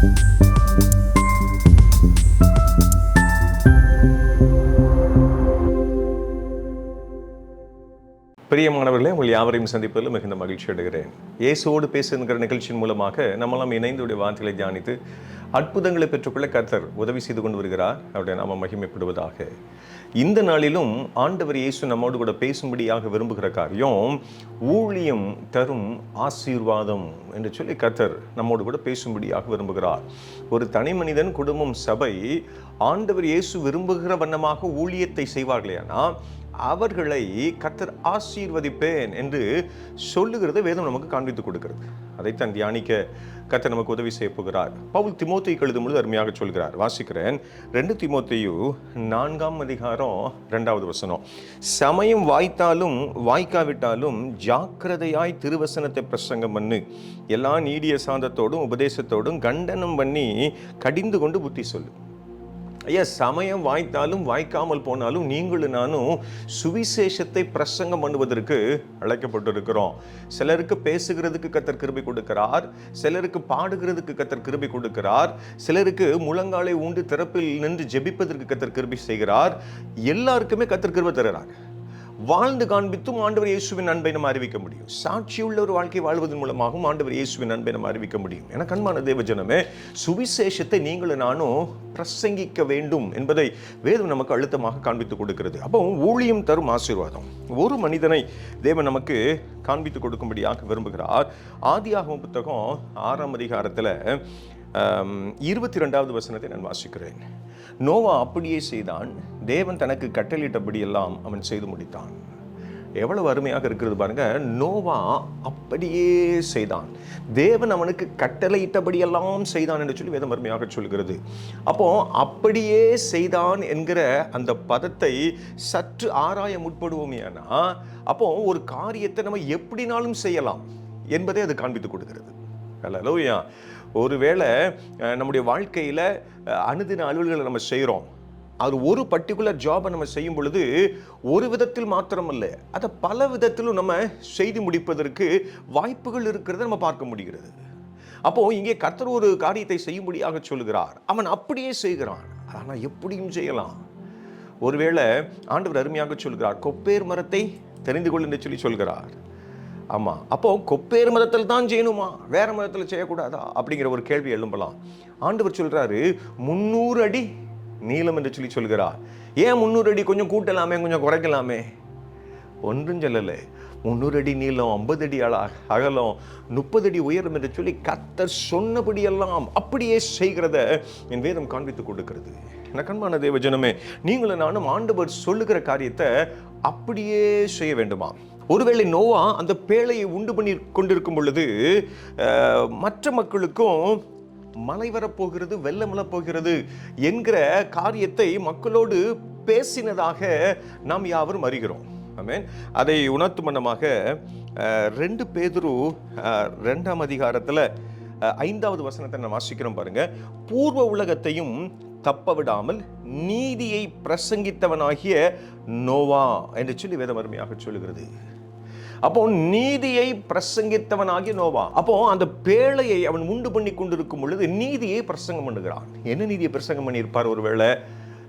பிரியமானவர்களே உங்கள் யாவரையும் சந்திப்பதில் மிகுந்த மகிழ்ச்சி அடைகிறேன். இயேசுவோடு பேசுகிற நிகழ்ச்சியின் மூலமாக நம்மளாம் இணைந்துடைய வார்த்தைகளை தியானித்து அற்புதங்களை பெற்றுக்கொள்ள கர்த்தர் உதவி செய்து கொண்டு வருகிறார். அவருடைய நாம மகிமைப்படுவதாக. இந்த நாளிலும் ஆண்டவர் இயேசு நம்மோடு கூட பேசும்படியாக விரும்புகிற காரியம் ஊழியம் தரும் ஆசீர்வாதம் என்று சொல்லி கர்த்தர் நம்மோடு கூட பேசும்படியாக விரும்புகிறார். ஒரு தனி மனிதன் குடும்பம் சபை ஆண்டவர் இயேசு விரும்புகிற வண்ணமாக ஊழியத்தை செய்வார்களேனா அவர்களை கத்தர் ஆசீர்வதிப்பேன் என்று சொல்லுகிறத வேதம் நமக்கு காண்பித்து கொடுக்கிறது. அதைத்தான் தியானிக்க கத்தர் நமக்கு உதவி செய்ய போகிறார். பவுல் திமோத்தை எழுதும் பொழுது அருமையாக சொல்கிறார். வாசிக்கிறேன். ரெண்டு திமோத்தையு நான்காம் அதிகாரம் ரெண்டாவது வசனம். சமயம் வாய்த்தாலும் வாய்க்காவிட்டாலும் ஜாக்கிரதையாய் திருவசனத்தை பிரசங்கம் பண்ணு. எல்லா நீடிய சாந்தத்தோடும் உபதேசத்தோடும் கண்டனம் பண்ணி கடிந்து கொண்டு புத்தி சொல்லு. ஐயா சமயம் வாய்த்தாலும் வாய்க்காமல் போனாலும் நீங்களும் நானும் சுவிசேஷத்தை பிரசங்கம் பண்ணுவதற்கு அழைக்கப்பட்டிருக்கிறோம். சிலருக்கு பேசுகிறதுக்கு கத்தர் கிருபி கொடுக்கிறார் சிலருக்கு பாடுகிறதுக்கு கத்தர் கிருபி கொடுக்கிறார் சிலருக்கு முழங்காலை ஊண்டு திறப்பில் நின்று ஜெபிப்பதற்கு கத்தர் கிருபி செய்கிறார். எல்லாருக்குமே கத்தர் கிருபி தருகிறார். வாழ்ந்து காண்பித்தும் ஆண்டவர் இயேசுவின் அன்பை நம்ம அறிவிக்க முடியும். சாட்சியுள்ள ஒரு வாழ்க்கை வாழ்வதன் மூலமாகவும் ஆண்டவர் இயேசுவின் அன்பை நம்ம அறிவிக்க முடியும். என கண்மான தேவஜனமே சுவிசேஷத்தை நீங்களும் நானும் பிரசங்கிக்க வேண்டும் என்பதை வேதம் நமக்கு அழுத்தமாக காண்பித்து கொடுக்கிறது. அப்போ ஊழியம் தரும் ஆசீர்வாதம். ஒரு மனிதனை தேவன் நமக்கு காண்பித்து கொடுக்கும்படியாக விரும்புகிறார். ஆதியாகம புத்தகம் ஆறாம் அதிகாரத்தில் இருபத்தி ரெண்டாவது வசனத்தை நான் வாசிக்கிறேன். நோவா அப்படியே செய்தான் தேவன் தனக்கு கட்டளிட்டபடியெல்லாம் அவன் செய்து முடித்தான். எவ்வளவு அருமையாக இருக்கிறது பாருங்க நோவா அப்படியே செய்தான். தேவன் அவனுக்கு கட்டளையிட்டபடியெல்லாம் செய்தான் என்று சொல்லி வேதம் அருமையாக சொல்கிறது. அப்போ அப்படியே செய்தான் என்கிற அந்த பதத்தை சற்று ஆராய முற்படுவோமேனா அப்போ ஒரு காரியத்தை நம்ம எப்படினாலும் செய்யலாம் என்பதை அது காண்பித்து கொடுக்கிறது. அல்ல ஒருவேளை நம்முடைய வாழ்க்கையில் அனுதின அலுவல்களை நம்ம செய்கிறோம் அது ஒரு பர்டிகுலர் ஜாபை நம்ம செய்யும் பொழுது ஒரு விதத்தில் மாத்திரமல்ல அதை பல விதத்திலும் நம்ம செய்து முடிப்பதற்கு வாய்ப்புகள் இருக்கிறத நம்ம பார்க்க முடிகிறது. அப்போது இங்கே கர்த்தர் ஒரு காரியத்தை செய்யும்படியாக சொல்கிறார் அவன் அப்படியே செய்கிறான். ஆனால் எப்படியும் செய்யலாம். ஒருவேளை ஆண்டவர் அருமையாக சொல்கிறார் கொப்பேர் மரத்தை தெரிந்து கொள்ளுன்னு சொல்லி சொல்கிறார். ஆமாம் அப்போ கொப்பேர் மதத்தில் தான் செய்யணுமா வேற மதத்தில் செய்யக்கூடாதா? அப்படிங்கிற ஒரு கேள்வி எழும்பலாம். ஆண்டவர் சொல்றாரு முந்நூறு அடி நீளம் என்று சொல்லி சொல்கிறார். ஏன் முந்நூறு அடி கொஞ்சம் கூட்டலாமே கொஞ்சம் குறைக்கலாமே? ஒன்றும் சொல்லலை. முந்நூறு அடி நீளம் ஐம்பது அடி அழ அகலம் முப்பது அடி உயரம் என்று சொல்லி கத்தர் சொன்னபடியெல்லாம் அப்படியே செய்கிறத என் வேதம் காண்பித்து கொடுக்கிறது. என்ன கண்மான தேவஜனமே நீங்களும் நானும் ஆண்டவர் சொல்லுகிற காரியத்தை அப்படியே செய்ய வேண்டுமா? ஒருவேளை நோவா அந்த பேழையை உண்டு பண்ணி கொண்டிருக்கும் பொழுது மற்ற மக்களுக்கும் மழை வரப்போகிறது வெள்ளம் போகிறது என்கிற காரியத்தை மக்களோடு பேசினதாக நாம் யாவரும் அறிகிறோம். ஆமேன். அதை உணர்த்தும் மன்னமாக ரெண்டு பேதுரு ரெண்டாம் அதிகாரத்தில் ஐந்தாவது வசனத்தை நான் வாசிக்கிறோம் பாருங்க. பூர்வ உலகத்தையும் தப்ப விடாமல் நீதியை பிரசங்கித்தவனாகிய நோவா என்று சொல்லி வேதம் அருமையாக சொல்லுகிறது. அப்போ நீதியை பிரசங்கித்தவனாகிய நோவா. அப்போ அந்த பேழையை அவன் உண்டு பண்ணி கொண்டிருக்கும் பொழுது நீதியை பிரசங்கம் பண்ணுகிறான். என்ன நீதியை பிரசங்கம் பண்ணியிருப்பார் ஒருவேளை?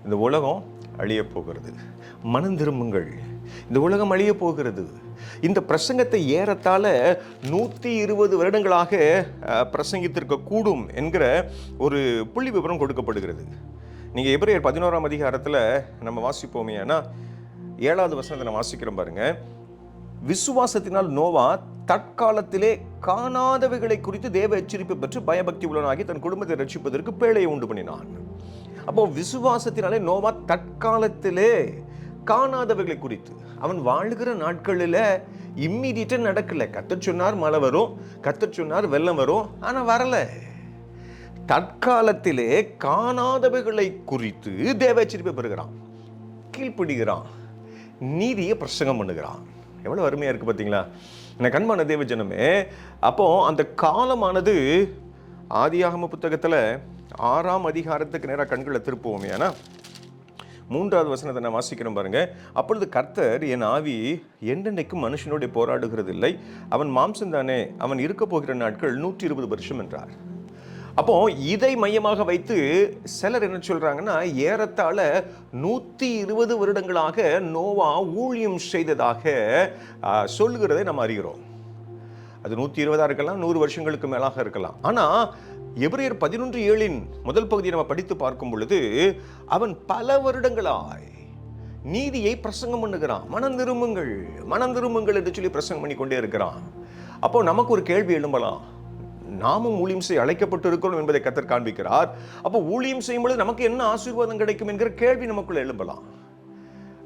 இந்த உலகம் அழிய போகிறது. மனம் திரும்புங்கள். இந்த உலகம் அழியப் போகிறது. இந்த பிரசங்கத்தை ஏறத்தாழ நூற்றி இருபது வருடங்களாக பிரசங்கித்திருக்க கூடும் என்கிற ஒரு புள்ளி விவரம் கொடுக்கப்படுகிறது. நீங்கள் எபிரேயர் பதினோராம் அதிகாரத்தில் நம்ம வாசிப்போமே ஏன்னா ஏழாவது வசனத்தை நான் வாசிக்கிறோம் பாருங்கள் விசுவாசத்தினால் நோவா தற்காலத்திலே காணாதவைகளை குறித்து தேவ எச்சரிப்பை பெற்று பயபக்தி உள்ளவனாகி தன் குடும்பத்தை ரட்சிப்பதற்கு பேழையை உண்டு பண்ணினான். அப்போ விசுவாசத்தினாலே நோவா தற்காலத்திலே காணாதவைகளை குறித்து அவன் வாழ்கிற நாட்களில் இம்மிடியட்டாக நடக்கலை. கத்த சொன்னார் மழை வரும். கத்த சொன்னார் வெள்ளம் வரும். ஆனால் வரலை. தற்காலத்திலே காணாதவைகளை குறித்து தேவ எச்சரிப்பை பெறுகிறான். கீழ்ப்பிடுகிறான். நீதியை பிரசங்கம் பண்ணுகிறான். எவ்வளோ அருமையாக இருக்குது பார்த்தீங்களா என்ன கண்மான தேவ ஜனமே அப்போது அந்த காலமானது ஆதியாகம புத்தகத்தில் ஆறாம் அதிகாரத்துக்கு நேராக கண்களை திருப்புவோம். ஏன்னா மூன்றாவது வசனத்தை நான் வாசிக்கிறோம் பாருங்க. அப்பொழுது கர்த்தர் என் ஆவி என்றென்றைக்கும் மனுஷனோட போராடுகிறதில்லை. அவன் மாம்சம் தானே அவன் இருக்க போகிற நாட்கள் நூற்றி இருபது வருஷம் என்றார். அப்போ இதை மையமாக வைத்து சிலர் என்ன சொல்றாங்கன்னா ஏறத்தாழ நூத்தி இருபது வருடங்களாக நோவா ஊழியம் செய்ததாக சொல்லுகிறதை நம்ம அறிகிறோம். அது நூற்றி இருபதா இருக்கலாம் நூறு வருஷங்களுக்கு மேலாக இருக்கலாம். ஆனா எபிரேயர் பதினொன்று ஏழின் முதல் பகுதியை நம்ம படித்து பார்க்கும் பொழுது அவன் பல வருடங்களாய் நீதியை பிரசங்கம் பண்ணுகிறான். மனம் திரும்புங்கள் மனம் திரும்புங்கள் என்று சொல்லி பிரசங்கம் பண்ணி கொண்டே இருக்கிறான். அப்போ நமக்கு ஒரு கேள்வி எழும்பலாம். நாமும் ஊழியம் செய்ய அழைக்கப்பட்டு இருக்கிறோம் என்பதை கத்தர் காண்பிக்கிறார். அப்போ ஊழியம் செய்யும் பொழுது நமக்கு என்ன ஆசீர்வாதம் கிடைக்கும் என்கிற கேள்வி நமக்குள்ள எழும்பலாம்.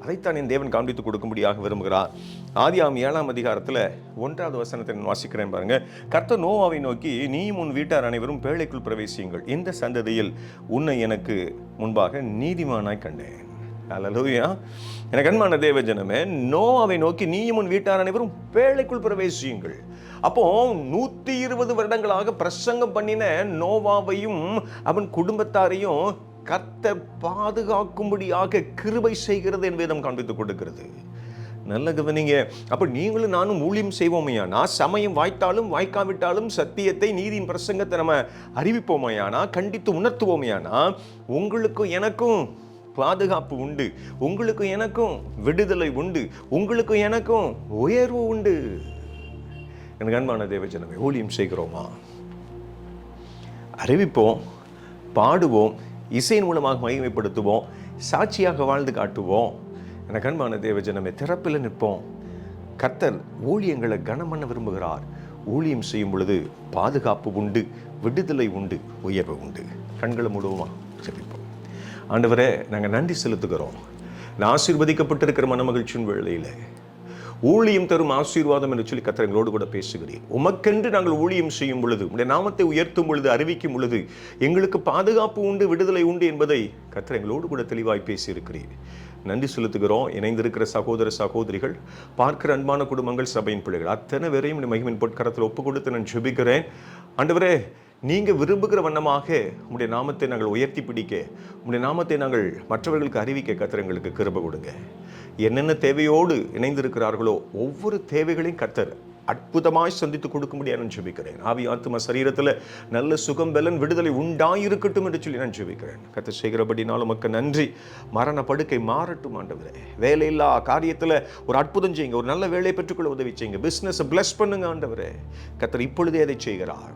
அதைத்தான் என் தேவன் காண்பித்து கொடுக்கும்படியாக விரும்புகிறார். ஆதியாம் ஏழாம் அதிகாரத்தில் ஒன்றாவது வசனத்தை நான் வாசிக்கிறேன் பாருங்க. கர்த்த நோவாவை நோக்கி நீயும் உன் வீட்டார் அனைவரும் பேழைக்குள் பிரவேசியுங்கள். இந்த சந்ததியில் உன்னை எனக்கு முன்பாக நீதிமானாய் கண்டேன். அலலூயா எனக்கு அன்பான தேவ ஜனமே நோவாவை நோக்கி நீயும் உன் வீட்டார் அனைவரும் வேலைக்குள் பிரவேசியுங்கள். அப்போ நூத்தி இருபது வருடங்களாக பிரசங்கம் பண்ணின நோவாவையும் அவன் குடும்பத்தாரையும் கர்த்தர் பாதுகாக்கும்படியாக கிருபை செய்கிறது என் வேதம் காண்பித்துக் கொடுக்கிறது. நல்ல கவனிங்க. அப்ப நீங்களும் நானும் ஊழியம் செய்வோமையானா சமயம் வாய்த்தாலும் வாய்க்காவிட்டாலும் சத்தியத்தை நீதியின் பிரசங்கத்தை நம்ம அறிவிப்போமையானா கண்டித்து உணர்த்துவோமையானா உங்களுக்கும் எனக்கும் பாதுகாப்பு உண்டு. உங்களுக்கும் எனக்கும் விடுதலை உண்டு. உங்களுக்கும் எனக்கும் உயர்வு உண்டு. எனக்கு அன்பான தேவஜனமே ஊழியம் செய்கிறோமா? அறிவிப்போம் பாடுவோம் இசையின் மூலமாக மகிமைப்படுத்துவோம் சாட்சியாக வாழ்ந்து காட்டுவோம். எனக்கு அன்பான தேவஜனமே திறப்பில் நிற்போம். கத்தர் ஊழியங்களை கனம் பண்ண விரும்புகிறார். ஊழியம் செய்யும் பொழுது பாதுகாப்பு உண்டு விடுதலை உண்டு உயர்வு உண்டு. கண்களை மூடுவோமா? ஜெபிப்போம். ஆண்டவரே நாங்கள் நன்றி செலுத்துகிறோம். நான் ஆசீர்வதிக்கப்பட்டிருக்கிற மனமகிழ்ச்சியின் வேளையில் ஊழியம் தரும் ஆசீர்வாதம் என்று சொல்லி கத்திர எங்களோடு கூட பேசுகிறேன் உமக்கென்று நாங்கள் ஊழியம் செய்யும் பொழுது உடைய நாமத்தை உயர்த்தும் பொழுது அறிவிக்கும் பொழுது எங்களுக்கு பாதுகாப்பு உண்டு விடுதலை உண்டு என்பதை கத்திர எங்களோடு கூட தெளிவாய் பேசியிருக்கிறேன் நன்றி செலுத்துகிறோம். இணைந்திருக்கிற சகோதர சகோதரிகள் பார்க்கிற அன்பான குடும்பங்கள் சபையின் பிள்ளைகள் அத்தனை பேரையும் மகிமின் பொற்கரத்தில் ஒப்பு கொடுத்து நான் ஜெபிக்கிறேன். ஆண்டவரே நீங்கள் விரும்புகிற வண்ணமாக உங்களுடைய நாமத்தை நாங்கள் உயர்த்தி பிடிக்க உங்களுடைய நாமத்தை நாங்கள் மற்றவர்களுக்கு அறிவிக்க கர்த்தர் எங்களுக்கு கிருப கொடுங்க. என்னென்ன தேவையோடு இணைந்திருக்கிறார்களோ ஒவ்வொரு தேவைகளையும் கத்தர் அற்புதமாய் சந்தித்து கொடுக்கும்படியாக நான் ஜெபிக்கிறேன். ஆவி ஆத்ம சரீரத்தில் நல்ல சுகம் பலன் விடுதலை உண்டாயிருக்கட்டும் என்று சொல்லி நான் ஜெபிக்கிறேன். கர்த்தர் செய்கிறபடினாலும் உமக்கு நன்றி. மரண படுக்கை மாறட்டும் ஆண்டவரே. வேலையில்லா காரியத்தில் ஒரு அற்புதம் செய்யுங்க ஒரு நல்ல வேலையை பெற்றுக்கொள்ள உதவி செய்யுங்க. பிஸ்னஸ் பிளஸ் பண்ணுங்க ஆண்டவரே. கத்தர் இப்பொழுதே அதை செய்கிறார்.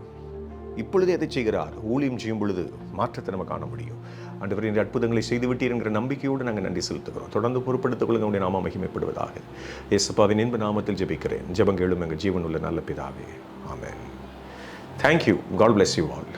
இப்பொழுதே எதை செய்கிறார். ஊழியம் செய்யும் பொழுது மாற்றத்தை நம்ம காண முடியும். ஆண்டவர் இந்த அற்புதங்களை செய்துவிட்டீர் என்கிற நம்பிக்கையோடு நாங்கள் நன்றி செலுத்துகிறோம். தொடர்ந்து பொறுப்படுத்திக் கொள்ளுங்க உடைய நாம மகிமைப்படுவதாக. இயேசப்பாவின் இன்ப நாமத்தில் ஜெபிக்கிறேன். ஜெபம் கேளும் எங்கள் ஜீவன் உள்ள நல்ல பிதாவே. ஆமேன். Thank you god bless you all